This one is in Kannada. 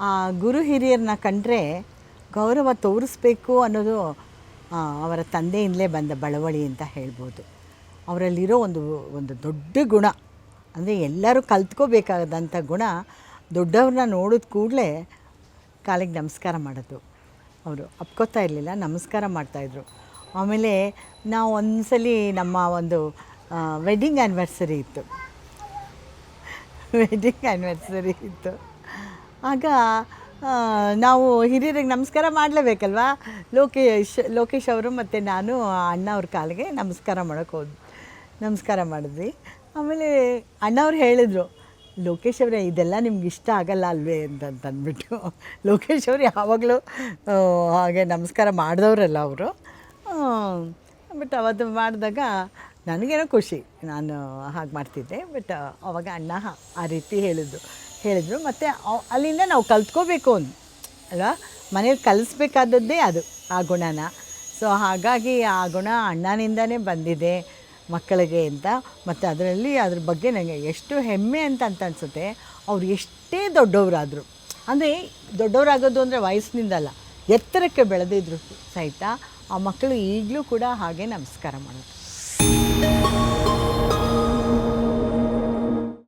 ಆ ಗುರು ಹಿರಿಯರನ್ನ ಕಂಡ್ರೆ ಗೌರವ ತೋರಿಸ್ಬೇಕು ಅನ್ನೋದು ಅವರ ತಂದೆಯಿಂದಲೇ ಬಂದ ಬಳವಳಿ ಅಂತ ಹೇಳ್ಬೋದು. ಅವರಲ್ಲಿರೋ ಒಂದು ಒಂದು ದೊಡ್ಡ ಗುಣ. ಅಂದರೆ ಎಲ್ಲರೂ ಕಲ್ತ್ಕೋಬೇಕಾದಂಥ ಗುಣ ದೊಡ್ಡವ್ರನ್ನ ನೋಡಿದ ಕೂಡಲೇ ಕಾಲಿಗೆ ನಮಸ್ಕಾರ ಮಾಡೋದು. ಅವರು ಅಪ್ಕೋತಾ ಇರಲಿಲ್ಲ, ನಮಸ್ಕಾರ ಮಾಡ್ತಾಯಿದ್ರು ಆಮೇಲೆ ನಾವು ಒಂದ್ಸಲಿ ನಮ್ಮ ಒಂದು ವೆಡ್ಡಿಂಗ್ ಆ್ಯನಿವರ್ಸರಿ ಇತ್ತು. ವೆಡ್ಡಿಂಗ್ ಆ್ಯನಿವರ್ಸರಿ ಇತ್ತು. ಆಗ ನಾವು ಹಿರಿಯರಿಗೆ ನಮಸ್ಕಾರ ಮಾಡಲೇಬೇಕಲ್ವಾ? ಲೋಕೇಶ್ ಲೋಕೇಶ್ ಅವರು ಮತ್ತು ನಾನು ಅಣ್ಣ ಅವ್ರ ಕಾಲಿಗೆ ನಮಸ್ಕಾರ ಮಾಡೋಕ್ಕೆ ಹೋದ್, ನಮಸ್ಕಾರ ಮಾಡಿದ್ವಿ. ಆಮೇಲೆ ಅಣ್ಣವ್ರು ಹೇಳಿದರು, ಲೋಕೇಶ್ ಅವರೇ, ಇದೆಲ್ಲ ನಿಮ್ಗೆ ಇಷ್ಟ ಆಗಲ್ಲ ಅಲ್ವೇ ಅಂತ ಅಂದ್ಬಿಟ್ಟು. ಲೋಕೇಶ್ ಅವರು ಯಾವಾಗಲೂ ಹಾಗೆ ನಮಸ್ಕಾರ ಮಾಡಿದವರಲ್ಲ ಅವರು. ಬಟ್ ಅವತ್ತು ಮಾಡಿದಾಗ ನನಗೇನೋ ಖುಷಿ. ನಾನು ಹಾಗೆ ಮಾಡ್ತಿದ್ದೆ, ಬಟ್ ಅವಾಗ ಅಣ್ಣ ಆ ರೀತಿ ಹೇಳಿದ್ರು ಹೇಳಿದರು. ಮತ್ತು ಅಲ್ಲಿಂದ ನಾವು ಕಲ್ತ್ಕೋಬೇಕು ಅಂತ ಅಲ್ವಾ? ಮನೇಲಿ ಕಲಿಸ್ಬೇಕಾದದ್ದೇ ಅದು, ಆ ಗುಣನ. ಸೊ ಹಾಗಾಗಿ ಆ ಗುಣ ಅಣ್ಣನಿಂದನೇ ಬಂದಿದೆ, ಮಕ್ಕಳಿಗೆ ಅಂತ. ಮತ್ತು ಅದರಲ್ಲಿ ಅದ್ರ ಬಗ್ಗೆ ನನಗೆ ಎಷ್ಟು ಹೆಮ್ಮೆ ಅಂತ ಅಂತ ಅನಿಸುತ್ತೆ, ಅವ್ರು ಎಷ್ಟೇ ದೊಡ್ಡವರಾದರು. ಅಂದರೆ, ದೊಡ್ಡವರಾಗೋದು ಅಂದರೆ ವಯಸ್ಸಿನಿಂದಲ್ಲ, ಎತ್ತರಕ್ಕೆ ಬೆಳೆದಿದ್ರು ಸಹಿತ, ಆ ಮಕ್ಕಳು ಈಗಲೂ ಕೂಡ ಹಾಗೆ ನಮಸ್ಕಾರ ಮಾಡೋದು.